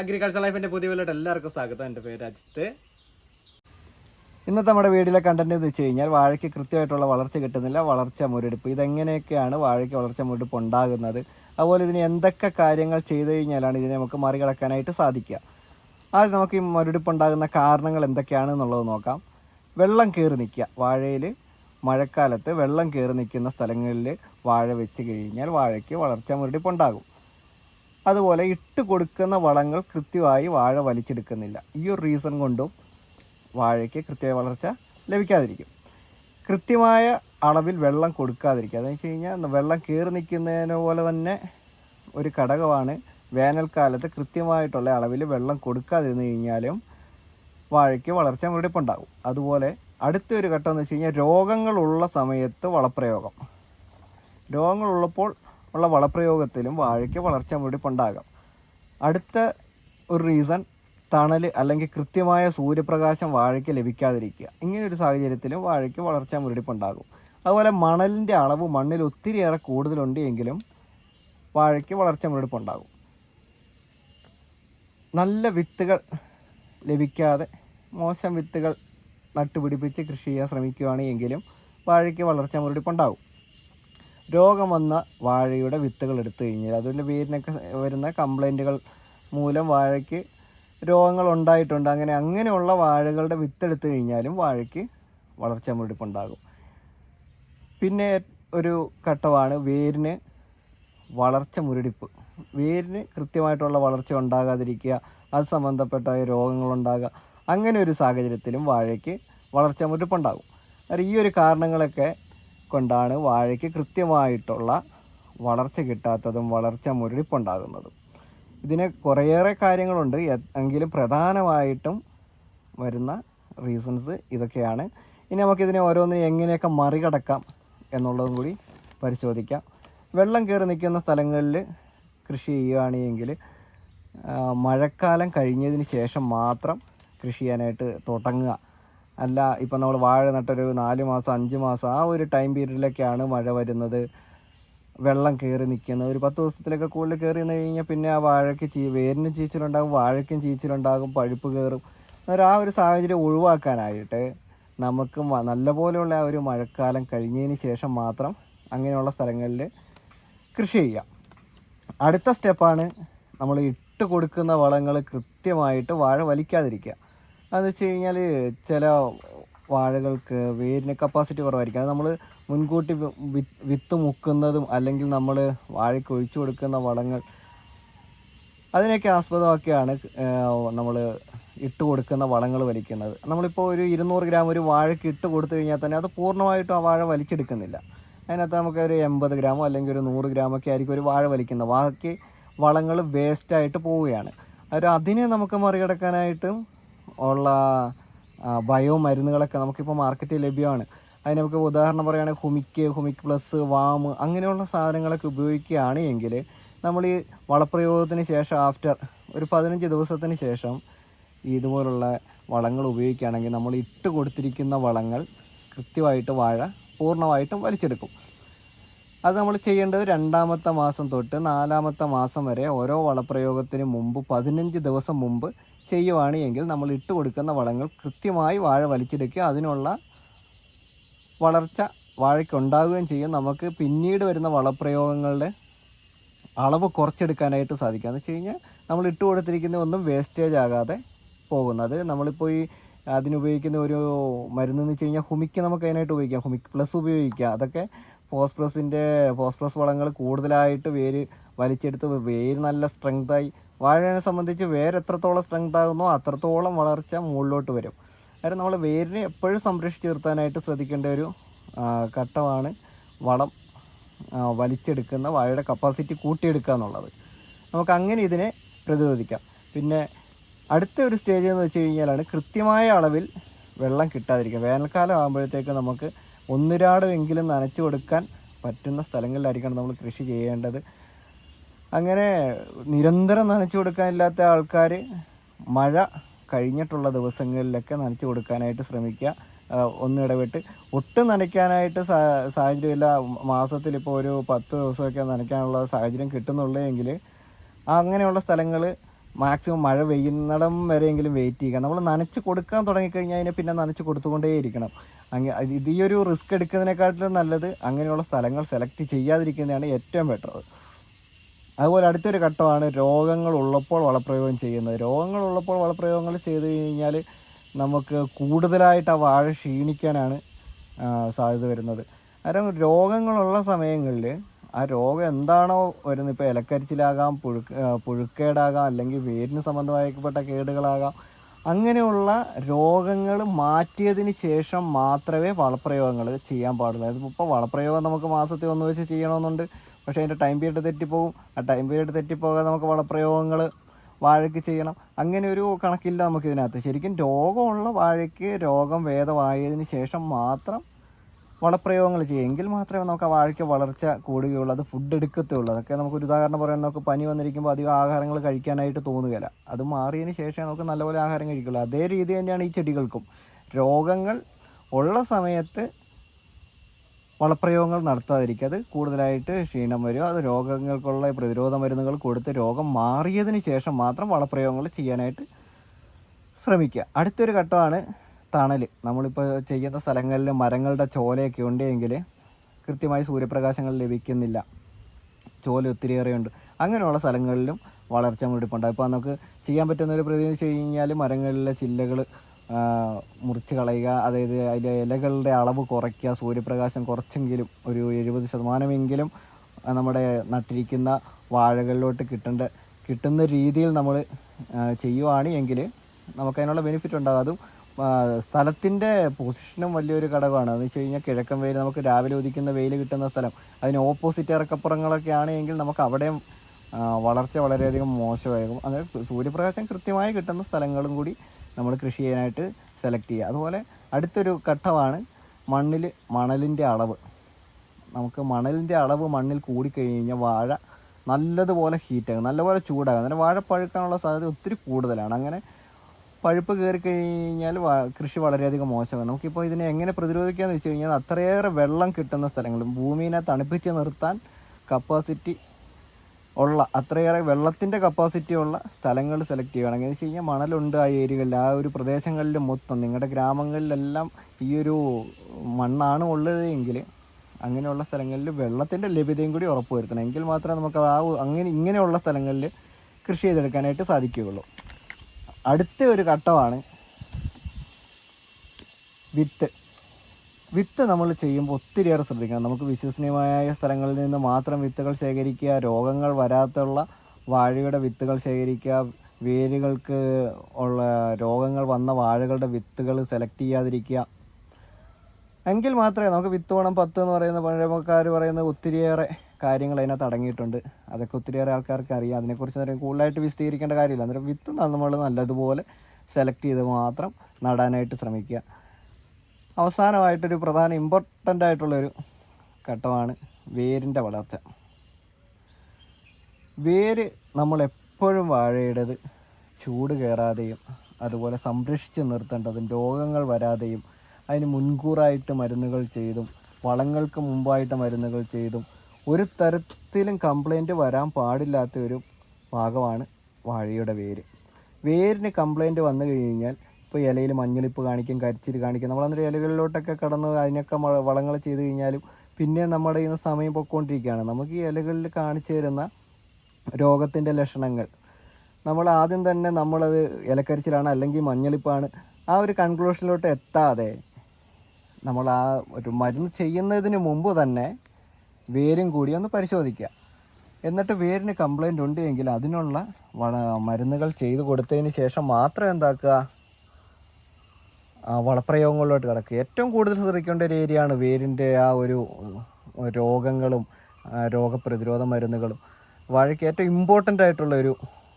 Agriculture ലൈഫിന്റെ പുതിയ വീട്ടിലോട്ട് എല്ലാവർക്കും സ്വാഗതം. എന്റെ പേര് അജിത്ത്. ഇന്നത്തെ നമ്മുടെ വീടിലെ കണ്ടന്റ് എന്ന് വെച്ച് കഴിഞ്ഞാൽ വാഴയ്ക്ക് കൃത്യമായിട്ടുള്ള വളർച്ച കിട്ടുന്നില്ല വളർച്ച മുരടിപ്പ്. ഇതെങ്ങനെയൊക്കെയാണ് വാഴയ്ക്ക് വളർച്ച മുരടിപ്പ് ഉണ്ടാകുന്നത്? അതുപോലെ ഇതിന് എന്തൊക്കെ കാര്യങ്ങൾ ചെയ്തു കഴിഞ്ഞാലാണ് ഇതിനെ നമുക്ക് മറികടക്കാനായിട്ട് സാധിക്കുക? ആദ്യം നമുക്ക് ഈ മുരടിപ്പ് ഉണ്ടാകുന്ന കാരണങ്ങൾ എന്തൊക്കെയാണ് എന്നുള്ളത് നോക്കാം. വെള്ളം കയറി നിൽക്കുക. വാഴയിൽ മഴക്കാലത്ത് വെള്ളം കയറി നിൽക്കുന്ന സ്ഥലങ്ങളിൽ വാഴ വെച്ച് കഴിഞ്ഞാൽ വാഴയ്ക്ക് വളർച്ച മുരടിപ്പ് ഉണ്ടാകും. അതുപോലെ ഇട്ട് കൊടുക്കുന്ന വളങ്ങൾ കൃത്യമായി വാഴ വലിച്ചെടുക്കുന്നില്ല. ഈ ഒരു റീസൺ കൊണ്ടും വാഴയ്ക്ക് കൃത്യമായ വളർച്ച ലഭിക്കാതിരിക്കും. കൃത്യമായ അളവിൽ വെള്ളം കൊടുക്കാതിരിക്കുക. അതെന്ന് വെച്ച് കഴിഞ്ഞാൽ വെള്ളം കയറി നിൽക്കുന്നതിനെ പോലെ തന്നെ ഒരു ഘടകമാണ്. വേനൽക്കാലത്ത് കൃത്യമായിട്ടുള്ള അളവിൽ വെള്ളം കൊടുക്കാതിരുന്നു കഴിഞ്ഞാലും വാഴയ്ക്ക് വളർച്ച മുരടിപ്പുണ്ടാകും. അതുപോലെ അടുത്തൊരു ഘട്ടം എന്ന് വെച്ച് കഴിഞ്ഞാൽ രോഗങ്ങളുള്ള സമയത്ത് വളപ്രയോഗം. രോഗങ്ങളുള്ളപ്പോൾ ഉള്ള വളപ്രയോഗത്തിലും വാഴയ്ക്ക് വളർച്ച മുരടിപ്പുണ്ടാകാം അടുത്ത ഒരു റീസൺ തണൽ അല്ലെങ്കിൽ കൃത്യമായ സൂര്യപ്രകാശം വാഴയ്ക്ക് ലഭിക്കാതിരിക്കുക. ഇങ്ങനെ ഒരു സാഹചര്യത്തിലും വാഴയ്ക്ക് വളർച്ച മുരടിപ്പുണ്ടാകും അതുപോലെ മണലിന്റെ അളവ് മണ്ണിൽ ഒത്തിരിയേറെ കൂടുതലുണ്ട് എങ്കിലും വാഴയ്ക്ക് വളർച്ച മുരടിപ്പുണ്ടാകും നല്ല വിത്തുകൾ ലഭിക്കാതെ മോശം വിത്തുകൾ നട്ടുപിടിപ്പിച്ച് കൃഷി ചെയ്യാൻ ശ്രമിക്കുകയാണെങ്കിലും വാഴയ്ക്ക് വളർച്ച മുരടിപ്പുണ്ടാകും രോഗം വന്ന വാഴയുടെ വിത്തുകൾ എടുത്തു കഴിഞ്ഞാൽ അതുപോലെ വേരിനൊക്കെ വരുന്ന കംപ്ലൈന്റുകൾ മൂലം വാഴയ്ക്ക് രോഗങ്ങൾ ഉണ്ടായിട്ടുണ്ട്. അങ്ങനെ അങ്ങനെയുള്ള വാഴകളുടെ വിത്തെടുത്തു കഴിഞ്ഞാലും വാഴയ്ക്ക് വളർച്ച മുരടിപ്പുണ്ടാകും പിന്നെ ഒരു ഘട്ടമാണ് വേരിന് വളർച്ച മുരടിപ്പ്. വേരിന് കൃത്യമായിട്ടുള്ള വളർച്ച ഉണ്ടാകാതിരിക്കുക അത് സംബന്ധപ്പെട്ട രോഗങ്ങളുണ്ടാകുക അങ്ങനെ ഒരു സാഹചര്യത്തിലും വാഴയ്ക്ക് വളർച്ച മുരടിപ്പുണ്ടാകും ഈ ഒരു കാരണങ്ങളൊക്കെ കൊണ്ടാണ് വാഴയ്ക്ക് കൃത്യമായിട്ടുള്ള വളർച്ച കിട്ടാത്തതും വളർച്ച മുരടിപ്പുണ്ടാകുന്നതും ഇതിന് കുറേയേറെ കാര്യങ്ങളുണ്ട്. എങ്കിലും പ്രധാനമായിട്ടും വരുന്ന റീസൺസ് ഇതൊക്കെയാണ്. ഇനി നമുക്കിതിനെ ഓരോന്നിനെ എങ്ങനെയൊക്കെ മറികടക്കാം എന്നുള്ളതും കൂടി പരിശോധിക്കാം. വെള്ളം കയറി നിൽക്കുന്ന സ്ഥലങ്ങളിൽ കൃഷി ചെയ്യുകയാണെങ്കിൽ മഴക്കാലം കഴിഞ്ഞതിന് ശേഷം മാത്രം കൃഷി ചെയ്യാനായിട്ട് തുടങ്ങുക. അല്ല ഇപ്പം നമ്മൾ വാഴ നട്ടൊരു നാല് മാസം അഞ്ച് മാസം ആ ഒരു ടൈം പീരീഡിലൊക്കെയാണ് മഴ വരുന്നത്. വെള്ളം കയറി നിൽക്കുന്നത്. ഒരു പത്ത് ദിവസത്തിലൊക്കെ കൂടുതൽ കയറി നിന്ന് കഴിഞ്ഞാൽ പിന്നെ ആ വാഴയ്ക്ക് ചീ വേരിനും ചീച്ചിലുണ്ടാകും വാഴയ്ക്കും ചീച്ചിലുണ്ടാകും പഴുപ്പ് കയറും അന്നേരം ആ ഒരു സാഹചര്യം ഒഴിവാക്കാനായിട്ട് നമുക്ക് നല്ലപോലെയുള്ള ആ ഒരു മഴക്കാലം കഴിഞ്ഞതിന് ശേഷം മാത്രം അങ്ങനെയുള്ള സ്ഥലങ്ങളിൽ കൃഷി ചെയ്യാം. അടുത്ത സ്റ്റെപ്പാണ് നമ്മൾ ഇട്ട് കൊടുക്കുന്ന വളങ്ങൾ കൃത്യമായിട്ട് വാഴ വലിക്കാതിരിക്കുക. അതെന്ന് വെച്ച് കഴിഞ്ഞാൽ ചില വാഴകൾക്ക് വേരിന് കപ്പാസിറ്റി കുറവായിരിക്കും. അത് നമ്മൾ മുൻകൂട്ടി വിത്ത് മുക്കുന്നതും അല്ലെങ്കിൽ നമ്മൾ വാഴയ്ക്ക് ഒഴിച്ചു കൊടുക്കുന്ന വളങ്ങൾ അതിനൊക്കെ ആസ്പദമാക്കിയാണ് നമ്മൾ ഇട്ട് കൊടുക്കുന്ന വളങ്ങൾ വലിക്കുന്നത്. നമ്മളിപ്പോൾ ഒരു ഇരുന്നൂറ് ഗ്രാം ഒരു വാഴയ്ക്ക് ഇട്ട് കൊടുത്തു കഴിഞ്ഞാൽ തന്നെ അത് പൂർണമായിട്ടും ആ വാഴ വലിച്ചെടുക്കുന്നില്ല. അതിനകത്ത് നമുക്ക് ഒരു എൺപത് ഗ്രാമോ അല്ലെങ്കിൽ ഒരു നൂറ് ഗ്രാമൊക്കെ ആയിരിക്കും ഒരു വാഴ വലിക്കുന്നത്. ബാക്കി വളങ്ങൾ വേസ്റ്റായിട്ട് പോവുകയാണ്. അതിനെ നമുക്ക് മറികടക്കാനായിട്ടും ഉള്ള ബയോ മരുന്നുകളൊക്കെ നമുക്കിപ്പോൾ മാർക്കറ്റിൽ ലഭ്യമാണ്. അതിന് നമുക്ക് ഉദാഹരണം പറയുകയാണെങ്കിൽ ഹുമിക്ക് ഹുമിക് പ്ലസ് വാം അങ്ങനെയുള്ള സാധനങ്ങളൊക്കെ ഉപയോഗിക്കുകയാണ് എങ്കിൽ നമ്മൾ ഈ വളപ്രയോഗത്തിന് ശേഷം ആഫ്റ്റർ ഒരു പതിനഞ്ച് ദിവസത്തിന് ശേഷം ഇതുപോലുള്ള വളങ്ങൾ ഉപയോഗിക്കുകയാണെങ്കിൽ നമ്മൾ ഇട്ട് കൊടുത്തിരിക്കുന്ന വളങ്ങൾ കൃത്യമായിട്ട് വാഴ പൂർണമായിട്ടും വലിച്ചെടുക്കും. അത് നമ്മൾ ചെയ്യേണ്ടത് രണ്ടാമത്തെ മാസം തൊട്ട് നാലാമത്തെ മാസം വരെ ഓരോ വളപ്രയോഗത്തിന് മുമ്പ് പതിനഞ്ച് ദിവസം മുമ്പ് ചെയ്യുവാണ് എങ്കിൽ നമ്മൾ ഇട്ട് കൊടുക്കുന്ന വളങ്ങൾ കൃത്യമായി വാഴ വലിച്ചെടുക്കുക. അതിനുള്ള വളർച്ച വാഴയ്ക്ക് ഉണ്ടാവുകയും ചെയ്യും. നമുക്ക് പിന്നീട് വരുന്ന വളപ്രയോഗങ്ങളുടെ അളവ് കുറച്ചെടുക്കാനായിട്ട് സാധിക്കും. എന്ന് വെച്ച് കഴിഞ്ഞാൽ നമ്മൾ ഇട്ട് കൊടുത്തിരിക്കുന്ന ഒന്നും വേസ്റ്റേജ് ആകാതെ പോകുന്നത് നമ്മളിപ്പോൾ ഈ അതിനുപയോഗിക്കുന്ന ഒരു മരുന്ന് എന്ന് വെച്ച് കഴിഞ്ഞാൽ ഹുമിക്ക് നമുക്ക് അതിനായിട്ട് ഉപയോഗിക്കാം. ഹുമിക് പ്ലസ് ഉപയോഗിക്കുക അതൊക്കെ ഫോസ്ഫറസിന്റെ ഫോസ്ഫറസ് വളങ്ങൾ കൂടുതലായിട്ട് വേര് വലിച്ചെടുത്ത് വേര് നല്ല സ്ട്രെങ്തായി വാഴയെ സംബന്ധിച്ച് വേര് എത്രത്തോളം സ്ട്രെങ്ത് ആകുന്നോ അത്രത്തോളം വളർച്ച മുകളിലോട്ട് വരും. അതായത് നമ്മൾ വേരിനെ എപ്പോഴും സംരക്ഷിച്ച് നിർത്താനായിട്ട് ശ്രദ്ധിക്കേണ്ട ഒരു ഘട്ടമാണ് വളം വലിച്ചെടുക്കുന്ന വാഴയുടെ കപ്പാസിറ്റി കൂട്ടിയെടുക്കുക എന്നുള്ളത്. നമുക്ക് അങ്ങനെ ഇതിനെ പ്രതിരോധിക്കാം. പിന്നെ അടുത്ത ഒരു സ്റ്റേജ് എന്ന് വെച്ച് കഴിഞ്ഞാലാണ് കൃത്യമായ അളവിൽ വെള്ളം കിട്ടാതിരിക്കുക. വേനൽക്കാലം ആകുമ്പോഴത്തേക്ക് നമുക്ക് ഒന്നിരാടുമെങ്കിലും നനച്ചു കൊടുക്കാൻ പറ്റുന്ന സ്ഥലങ്ങളിലായിരിക്കണം നമ്മൾ കൃഷി ചെയ്യേണ്ടത്. അങ്ങനെ നിരന്തരം നനച്ചു കൊടുക്കാനില്ലാത്ത ആൾക്കാർ മഴ കഴിഞ്ഞിട്ടുള്ള ദിവസങ്ങളിലൊക്കെ നനച്ചു കൊടുക്കാനായിട്ട് ശ്രമിക്കുക. ഒന്നിടവിട്ട് ഒട്ടും നനയ്ക്കാനായിട്ട് സാ- സാഹചര്യമില്ല. മാസത്തിൽ ഇപ്പോൾ ഒരു പത്ത് ദിവസമൊക്കെ നനയ്ക്കാനുള്ള സാഹചര്യം കിട്ടുന്നുള്ളൂ എങ്കിൽ അങ്ങനെയുള്ള സ്ഥലങ്ങൾ മാക്സിമം മഴ പെയ്യുന്നിടം വരെയെങ്കിലും വെയിറ്റ് ചെയ്യുക. നമ്മൾ നനച്ച് കൊടുക്കാൻ തുടങ്ങിക്കഴിഞ്ഞാൽ അതിനെ പിന്നെ നനച്ച് കൊടുത്തുകൊണ്ടേ ഇരിക്കണം ഇത് ഈ ഒരു റിസ്ക് എടുക്കുന്നതിനെക്കാട്ടിലും നല്ലത് അങ്ങനെയുള്ള സ്ഥലങ്ങൾ സെലക്ട് ചെയ്യാതിരിക്കുന്നതാണ് ഏറ്റവും ബെറ്റർ അതുപോലെ അടുത്തൊരു ഘട്ടമാണ് രോഗങ്ങൾ ഉള്ളപ്പോൾ വളപ്രയോഗം ചെയ്യുന്നത്. രോഗങ്ങൾ ഉള്ളപ്പോൾ വളപ്രയോഗങ്ങൾ ചെയ്തു കഴിഞ്ഞാൽ നമുക്ക് കൂടുതലായിട്ട് ആ വാഴ ക്ഷീണിക്കാനാണ് സാധ്യത വരുന്നത്. കാരണം രോഗങ്ങളുള്ള സമയങ്ങളിൽ ആ രോഗം എന്താണോ വരുന്നത് ഇപ്പോൾ ഇലക്കരിച്ചിലാകാം പുഴു പുഴുക്കേടാകാം അല്ലെങ്കിൽ വേരിന് സംബന്ധമായിക്കപ്പെട്ട കേടുകളാകാം അങ്ങനെയുള്ള രോഗങ്ങൾ മാറ്റിയതിന് ശേഷം മാത്രമേ വളപ്രയോഗങ്ങൾ ചെയ്യാൻ പാടുള്ളൂ. അതിപ്പോൾ വളപ്രയോഗം നമുക്ക് മാസത്തിൽ ഒന്ന് വെച്ച് ചെയ്യണമെന്നുണ്ട്. പക്ഷേ അതിന്റെ ടൈം പീരീഡ് തെറ്റിപ്പോകും. ആ ടൈം പീരീഡ് തെറ്റിപ്പോകാതെ നമുക്ക് വളപ്രയോഗങ്ങൾ വാഴയ്ക്ക് ചെയ്യണം. അങ്ങനെ ഒരു കണക്കില്ല നമുക്ക് ഇതിനകത്ത് ശരിക്കും രോഗമുള്ള വാഴയ്ക്ക് രോഗം ഭേദമായതിന് ശേഷം മാത്രം വളപ്രയോഗങ്ങൾ ചെയ്യുക എങ്കിൽ മാത്രമേ നമുക്ക് ആ വാഴയ്ക്ക് വളർച്ച കൂടുകയുള്ളൂ. അത് ഫുഡ് എടുക്കത്തുള്ളൂ. അതൊക്കെ നമുക്ക് ഒരു ഉദാഹരണം പറയാൻ നമുക്ക് പനി വന്നിരിക്കുമ്പോൾ അധികം ആഹാരങ്ങൾ കഴിക്കാനായിട്ട് തോന്നുകയില്ല. അത് മാറിയതിന് ശേഷമേ നമുക്ക് നല്ലപോലെ ആഹാരം കഴിക്കുള്ളൂ. അതേ രീതി തന്നെയാണ് ഈ ചെടികൾക്കും. രോഗങ്ങൾ ഉള്ള സമയത്ത് വളപ്രയോഗങ്ങൾ നടത്താതിരിക്കുക. അത് കൂടുതലായിട്ട് ക്ഷീണം വരും അത് രോഗങ്ങൾക്കുള്ള പ്രതിരോധ മരുന്നുകൾ കൊടുത്ത് രോഗം മാറിയതിന് ശേഷം മാത്രം വളപ്രയോഗങ്ങൾ ചെയ്യാനായിട്ട് ശ്രമിക്കുക. അടുത്തൊരു ഘട്ടമാണ് തണൽ നമ്മളിപ്പോൾ ചെയ്യുന്ന സ്ഥലങ്ങളിൽ മരങ്ങളുടെ ചോലയൊക്കെ ഉണ്ടെങ്കിൽ കൃത്യമായി സൂര്യപ്രകാശങ്ങൾ ലഭിക്കുന്നില്ല. ചോല ഒത്തിരിയേറെയുണ്ട് അങ്ങനെയുള്ള സ്ഥലങ്ങളിലും വളർച്ച മുടിപ്പുണ്ട് അപ്പോൾ നമുക്ക് ചെയ്യാൻ പറ്റുന്ന ഒരു പ്രതി വെച്ച് കഴിഞ്ഞാൽ മരങ്ങളിലെ ചില്ലകൾ മുറിച്ച് കളയുക. അതായത് അതിലെ ഇലകളുടെ അളവ് കുറയ്ക്കുക. സൂര്യപ്രകാശം കുറച്ചെങ്കിലും ഒരു എഴുപത് ശതമാനമെങ്കിലും നമ്മുടെ നട്ടിരിക്കുന്ന വാഴകളിലോട്ട് കിട്ടേണ്ട കിട്ടുന്ന രീതിയിൽ നമ്മൾ ചെയ്യുവാണ് എങ്കിൽ നമുക്കതിനുള്ള ബെനിഫിറ്റ് ഉണ്ടാകും. അതും സ്ഥലത്തിന്റെ പൊസിഷനും വലിയൊരു ഘടകമാണ്. എന്ന് വെച്ച് കഴിഞ്ഞാൽ കിഴക്കൻ വെയിൽ നമുക്ക് രാവിലെ ഉദിക്കുന്ന വെയിൽ കിട്ടുന്ന സ്ഥലം. അതിന് ഓപ്പോസിറ്റ് ഇറക്കപ്പുറങ്ങളൊക്കെ ആണെങ്കിൽ നമുക്ക് അവിടെയും വളർച്ച വളരെയധികം മോശമാകും അങ്ങനെ സൂര്യപ്രകാശം കൃത്യമായി കിട്ടുന്ന സ്ഥലങ്ങളും കൂടി നമ്മൾ കൃഷി ചെയ്യാനായിട്ട് സെലക്ട് ചെയ്യുക. അതുപോലെ അടുത്തൊരു ഘട്ടമാണ് മണ്ണിൽ മണലിന്റെ അളവ്. നമുക്ക് മണലിന്റെ അളവ് മണ്ണിൽ കൂടിക്കഴിഞ്ഞ് കൂടിക്കഴിഞ്ഞാൽ വാഴ നല്ലതുപോലെ ഹീറ്റാകും നല്ലപോലെ ചൂടാകും. അങ്ങനെ വാഴ പഴുക്കാനുള്ള സാധ്യത ഒത്തിരി കൂടുതലാണ്. അങ്ങനെ പഴുപ്പ് കയറി കഴിഞ്ഞാൽ കൃഷി വളരെയധികം മോശമാണ്. നമുക്കിപ്പോൾ ഇതിനെ എങ്ങനെ പ്രതിരോധിക്കാമെന്ന് വെച്ച് കഴിഞ്ഞാൽ അത്രയേറെ വെള്ളം കിട്ടുന്ന സ്ഥലങ്ങളും ഭൂമിനെ തണുപ്പിച്ച് നിർത്താൻ കപ്പാസിറ്റി ഉള്ള അത്രയേറെ വെള്ളത്തിന്റെ കപ്പാസിറ്റി ഉള്ള സ്ഥലങ്ങൾ സെലക്ട് ചെയ്യുകയാണെങ്കിൽ എന്ന് വെച്ച് കഴിഞ്ഞാൽ മണലുണ്ട് ആ ഏരിയകളിൽ. ആ ഒരു പ്രദേശങ്ങളിൽ മൊത്തം നിങ്ങളുടെ ഗ്രാമങ്ങളിലെല്ലാം ഈ ഒരു മണ്ണാണ് ഉള്ളത് എങ്കിൽ അങ്ങനെയുള്ള സ്ഥലങ്ങളിൽ വെള്ളത്തിന്റെ ലഭ്യതയും കൂടി ഉറപ്പ് വരുത്തണം. എങ്കിൽ മാത്രമേ നമുക്ക് ആ അങ്ങനെ ഇങ്ങനെയുള്ള സ്ഥലങ്ങളിൽ കൃഷി ചെയ്തെടുക്കാനായിട്ട് സാധിക്കുകയുള്ളൂ. അടുത്ത ഒരു ഘട്ടമാണ് വിത്ത്. വിത്ത് നമ്മൾ ചെയ്യുമ്പോൾ ഒത്തിരിയേറെ ശ്രദ്ധിക്കണം. നമുക്ക് വിശ്വസനീയമായ സ്ഥലങ്ങളിൽ നിന്ന് മാത്രം വിത്തുകൾ ശേഖരിക്കുക രോഗങ്ങൾ വരാത്തുള്ള വാഴയുടെ വിത്തുകൾ ശേഖരിക്കുക വേരുകൾക്ക് ഉള്ള രോഗങ്ങൾ വന്ന വാഴകളുടെ വിത്തുകൾ സെലക്ട് ചെയ്യാതിരിക്കുക. എങ്കിൽ മാത്രമേ നമുക്ക് വിത്ത് ഗുണം പത്ത് എന്ന് പറയുന്ന പഴമക്കാർ പറയുന്ന ഒത്തിരിയേറെ കാര്യങ്ങൾ അതിനകത്ത് അടങ്ങിയിട്ടുണ്ട്. അതൊക്കെ ഒത്തിരിയേറെ ആൾക്കാർക്ക് അറിയാം. അതിനെക്കുറിച്ച് കൂടുതലായിട്ട് വിശദീകരിക്കേണ്ട കാര്യമില്ല. അന്നേരം വിത്ത് നമ്മൾ നല്ലതുപോലെ സെലക്ട് ചെയ്ത് മാത്രം നടാനായിട്ട് ശ്രമിക്കുക. അവസാനമായിട്ടൊരു പ്രധാന ഇമ്പോർട്ടന്റ് ആയിട്ടുള്ളൊരു ഘട്ടമാണ് വേരിന്റെ വളർച്ച. വേര് നമ്മൾ എപ്പോഴും വാഴയുടേത് ചൂട് കയറാതെയും അതുപോലെ സംരക്ഷിച്ച് നിർത്തേണ്ടതും രോഗങ്ങൾ വരാതെയും അതിന് മുൻകൂറായിട്ട് മരുന്നുകൾ ചെയ്തും വളങ്ങൾക്ക് മുമ്പായിട്ട് മരുന്നുകൾ ചെയ്തും ഒരു തരത്തിലും കംപ്ലൈന്റ് വരാൻ പാടില്ലാത്ത ഒരു ഭാഗമാണ് വാഴയുടെ വേര്. വേരിന് കംപ്ലൈന്റ് വന്നു കഴിഞ്ഞാൽ ഇപ്പോൾ ഇലയിൽ മഞ്ഞളിപ്പ് കാണിക്കും കരിച്ചിൽ കാണിക്കും. നമ്മളന്നേരം ഇലകളിലോട്ടൊക്കെ കടന്ന് അതിനൊക്കെ വളങ്ങൾ ചെയ്ത് കഴിഞ്ഞാലും പിന്നെ നമ്മുടെ ഇന്ന് സമയം പൊയ്ക്കൊണ്ടിരിക്കുകയാണ്. നമുക്ക് ഈ ഇലകളിൽ കാണിച്ചു തരുന്ന രോഗത്തിന്റെ ലക്ഷണങ്ങൾ. നമ്മൾ ആദ്യം തന്നെ നമ്മളത് ഇലക്കരിച്ചിലാണ് അല്ലെങ്കിൽ മഞ്ഞളിപ്പാണ് ആ ഒരു കൺക്ലൂഷനിലോട്ട് എത്താതെ നമ്മൾ ആ ഒരു മരുന്ന് ചെയ്യുന്നതിന് മുമ്പ് തന്നെ വേരും കൂടി ഒന്ന് പരിശോധിക്കുക. എന്നിട്ട് വേരിന് കംപ്ലൈന്റ് ഉണ്ട് എങ്കിൽ അതിനുള്ള മരുന്നുകൾ ചെയ്തു കൊടുത്തതിന് ശേഷം മാത്രം എന്താക്കുക? വളപ്രയോഗങ്ങളിലോട്ട് കിടക്കുക. ഏറ്റവും കൂടുതൽ ശ്രദ്ധിക്കേണ്ട ഒരു ഏരിയയാണ് വേരിന്റെ ആ ഒരു രോഗങ്ങളും രോഗപ്രതിരോധ മരുന്നുകളും. വാഴയ്ക്ക് ഏറ്റവും ഇമ്പോർട്ടന്റ് ആയിട്ടുള്ള ഒരു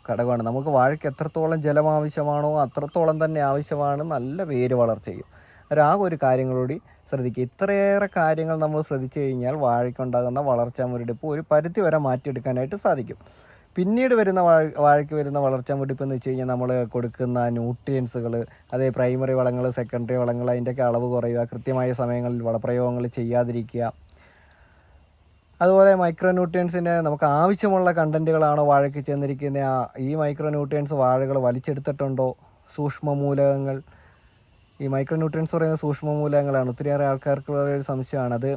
ഘടകമാണ്. നമുക്ക് വാഴയ്ക്ക് എത്രത്തോളം ജലം ആവശ്യമാണോ അത്രത്തോളം തന്നെ ആവശ്യമാണ് നല്ല വേര് വളർച്ചയും. ആ ഒരു കാര്യങ്ങളോടി ശ്രദ്ധിക്കുക. ഇത്രയേറെ കാര്യങ്ങൾ നമ്മൾ ശ്രദ്ധിച്ചു കഴിഞ്ഞാൽ വാഴയ്ക്കുണ്ടാകുന്ന വളർച്ചാ മുരടിപ്പ് ഒരു പരിധി വരെ മാറ്റിയെടുക്കാനായിട്ട് സാധിക്കും. പിന്നീട് വരുന്ന വാഴ വാഴയ്ക്ക് വരുന്ന വളർച്ചാ മുടിപ്പെന്ന് വെച്ച് കഴിഞ്ഞാൽ നമ്മൾ കൊടുക്കുന്ന ന്യൂട്രിയൻസുകൾ അതേ പ്രൈമറി വളങ്ങൾ സെക്കൻഡറി വളങ്ങൾ അതിന്റെയൊക്കെ അളവ് കുറയുക കൃത്യമായ സമയങ്ങളിൽ വളപ്രയോഗങ്ങൾ ചെയ്യാതിരിക്കുക. അതുപോലെ മൈക്രോ ന്യൂട്രിയൻസിന്റെ നമുക്ക് ആവശ്യമുള്ള കണ്ടന്റുകളാണോ വാഴയ്ക്ക് ചെന്നിരിക്കുന്ന? ഈ മൈക്രോ ന്യൂട്രിയൻസ് വാഴകൾ വലിച്ചെടുത്തിട്ടുണ്ടോ? സൂക്ഷ്മ മൂലകങ്ങൾ ഈ മൈക്രോ ന്യൂട്രിയൻസ് പറയുന്ന സൂക്ഷ്മ മൂലകങ്ങളാണ് ഒത്തിരിയേറെ ആൾക്കാർക്കുള്ള ഒരു സംശയമാണ്. അത്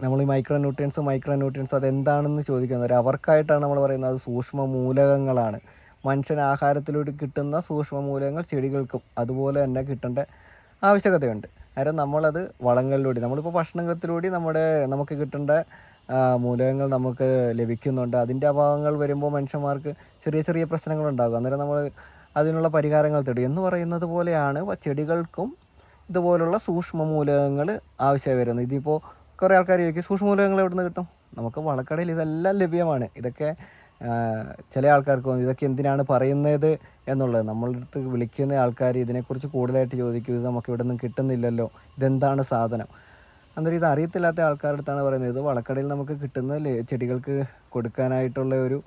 നമ്മൾ ഈ മൈക്രോ ന്യൂട്രിയൻസ് മൈക്രോ ന്യൂട്രിയൻസ് അതെന്താണെന്ന് ചോദിക്കുന്നത്? അവർക്കായിട്ടാണ് നമ്മൾ പറയുന്നത്. അത് സൂക്ഷ്മ മൂലകങ്ങളാണ് മനുഷ്യൻ ആഹാരത്തിലൂടെ കിട്ടുന്ന സൂക്ഷ്മ മൂലകങ്ങൾ ചെടികൾക്കും അതുപോലെ തന്നെ കിട്ടേണ്ട ആവശ്യകതയുണ്ട്. കാരണം നമ്മളത് വളങ്ങളിലൂടെ നമ്മളിപ്പോൾ ഭക്ഷണത്തിലൂടെ നമ്മുടെ നമുക്ക് കിട്ടേണ്ട മൂലകങ്ങൾ നമുക്ക് ലഭിക്കുന്നുണ്ട്. അതിന്റെ അഭാവങ്ങൾ വരുമ്പോൾ മനുഷ്യന്മാർക്ക് ചെറിയ ചെറിയ പ്രശ്നങ്ങളുണ്ടാകും അന്നേരം നമ്മൾ അതിനുള്ള പരിഹാരങ്ങൾ തേടും. എന്ന് പറയുന്നത് പോലെയാണ് ചെടികൾക്കും ഇതുപോലുള്ള സൂക്ഷ്മ മൂലകങ്ങൾ ആവശ്യമായി വരുന്നത്. ഇതിപ്പോൾ കുറേ ആൾക്കാർ ചോദിക്കും സൂക്ഷ്മ മൂലകങ്ങൾ എവിടെ നിന്ന് കിട്ടും? നമുക്ക് വളക്കടയിൽ ഇതെല്ലാം ലഭ്യമാണ്. ഇതൊക്കെ ചില ആൾക്കാർക്ക് ഇതൊക്കെ എന്തിനാണ് പറയുന്നത് എന്നുള്ളത്. നമ്മളുടെ അടുത്ത് വിളിക്കുന്ന ആൾക്കാർ ഇതിനെക്കുറിച്ച് കൂടുതലായിട്ട് ചോദിക്കും ഇത് നമുക്ക് ഇവിടെ നിന്ന് കിട്ടുന്നില്ലല്ലോ ഇതെന്താണ് സാധനം? അന്നേരം ഇത് അറിയത്തില്ലാത്ത ആൾക്കാരുടെ അടുത്താണ് പറയുന്നത്. ഇത് വളക്കടയിൽ നമുക്ക് കിട്ടുന്ന ചെടികൾക്ക് കൊടുക്കാനായിട്ടുള്ള ഒരു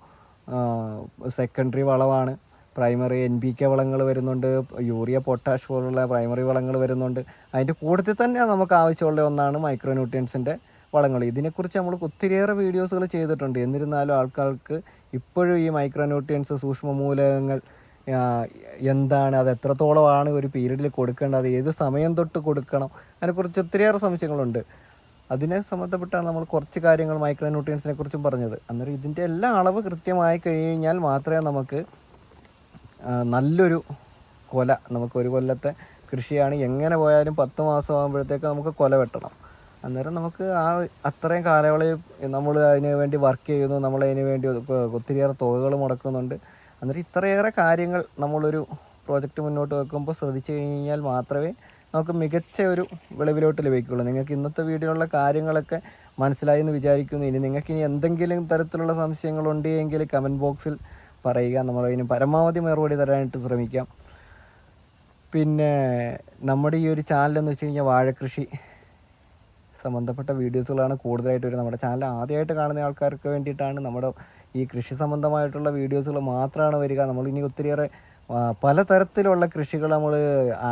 സെക്കൻഡറി വളമാണ്. പ്രൈമറി എൻ പി കെ വളങ്ങൾ വരുന്നുണ്ട് യൂറിയ പൊട്ടാഷ് പോലുള്ള പ്രൈമറി വളങ്ങൾ വരുന്നുണ്ട്. അതിന്റെ കൂട്ടത്തിൽ തന്നെ നമുക്ക് ആവശ്യമുള്ള ഒന്നാണ് മൈക്രോ ന്യൂട്രിയൻസിന്റെ വളങ്ങൾ. ഇതിനെക്കുറിച്ച് നമ്മൾ ഒത്തിരിയേറെ വീഡിയോസുകൾ ചെയ്തിട്ടുണ്ട്. എന്നിരുന്നാലും ആൾക്കാർക്ക് ഇപ്പോഴും ഈ മൈക്രോ ന്യൂട്രിയൻസ് സൂക്ഷ്മ മൂലകങ്ങൾ എന്താണ് അത് എത്രത്തോളമാണ് ഒരു പീരീഡിൽ കൊടുക്കേണ്ടത് ഏത് സമയം തൊട്ട് കൊടുക്കണം അതിനെക്കുറിച്ച് ഒത്തിരിയേറെ സംശയങ്ങളുണ്ട്. അതിനെ സംബന്ധപ്പെട്ടാണ് നമ്മൾ കുറച്ച് കാര്യങ്ങൾ മൈക്രോ ന്യൂട്രിയൻസിനെ കുറിച്ചും പറഞ്ഞത്. അന്നേരം ഇതിന്റെ എല്ലാ അളവ് കൃത്യമായി കഴിഞ്ഞാൽ മാത്രമേ നമുക്ക് നല്ലൊരു കൊല. നമുക്ക് ഒരു കൊല്ലത്തെ കൃഷിയാണ്. എങ്ങനെ പോയാലും പത്ത് മാസം ആകുമ്പോഴത്തേക്ക് നമുക്ക് കൊല വെട്ടണം. അന്നേരം നമുക്ക് ആ അത്രയും കാലയളവിൽ നമ്മൾ അതിന് വേണ്ടി വർക്ക് ചെയ്യുന്നു. നമ്മൾ അതിന് വേണ്ടി ഒത്തിരിയേറെ തുകകൾ മുടക്കുന്നുണ്ട്. അന്നേരം ഇത്രയേറെ കാര്യങ്ങൾ നമ്മളൊരു പ്രോജക്റ്റ് മുന്നോട്ട് വെക്കുമ്പോൾ ശ്രദ്ധിച്ചു കഴിഞ്ഞാൽ മാത്രമേ നമുക്ക് മികച്ച ഒരു വിളവിലോട്ട് ലഭിക്കുകയുള്ളൂ. നിങ്ങൾക്ക് ഇന്നത്തെ വീഡിയോയിലുള്ള കാര്യങ്ങളൊക്കെ മനസ്സിലായി എന്ന് വിചാരിക്കുന്നു. ഇനി നിങ്ങൾക്ക് ഇനി എന്തെങ്കിലും തരത്തിലുള്ള സംശയങ്ങളുണ്ട് എങ്കിൽ കമന്റ് ബോക്സിൽ പറയുക നമ്മൾ അതിന് പരമാവധി മറുപടി തരാനായിട്ട് ശ്രമിക്കാം. പിന്നെ നമ്മുടെ ഈ ഒരു ചാനലെന്ന് വെച്ച് കഴിഞ്ഞാൽ വാഴക്കൃഷി സംബന്ധപ്പെട്ട വീഡിയോസുകളാണ് കൂടുതലായിട്ട് വരുന്നത്. നമ്മുടെ ചാനൽ ആദ്യമായിട്ട് കാണുന്ന ആൾക്കാർക്ക് വേണ്ടിയിട്ടാണ് നമ്മുടെ ഈ കൃഷി സംബന്ധമായിട്ടുള്ള വീഡിയോസുകൾ മാത്രമാണ് വരിക. നമ്മൾ ഇനി ഒത്തിരിയേറെ പലതരത്തിലുള്ള കൃഷികൾ നമ്മൾ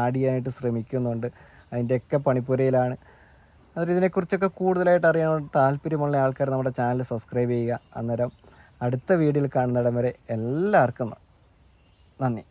ആഡ് ചെയ്യാനായിട്ട് ശ്രമിക്കുന്നുണ്ട്. അതിന്റെയൊക്കെ പണിപ്പുരയിലാണ്. അതൊരു ഇതിനെക്കുറിച്ചൊക്കെ കൂടുതലായിട്ട് അറിയാൻ താല്പര്യമുള്ള ആൾക്കാർ നമ്മുടെ ചാനൽ സബ്സ്ക്രൈബ് ചെയ്യുക. അന്നേരം അടുത്ത വീഡിയോയിൽ കാണുന്നിടം വരെ എല്ലാവർക്കും നന്ദി.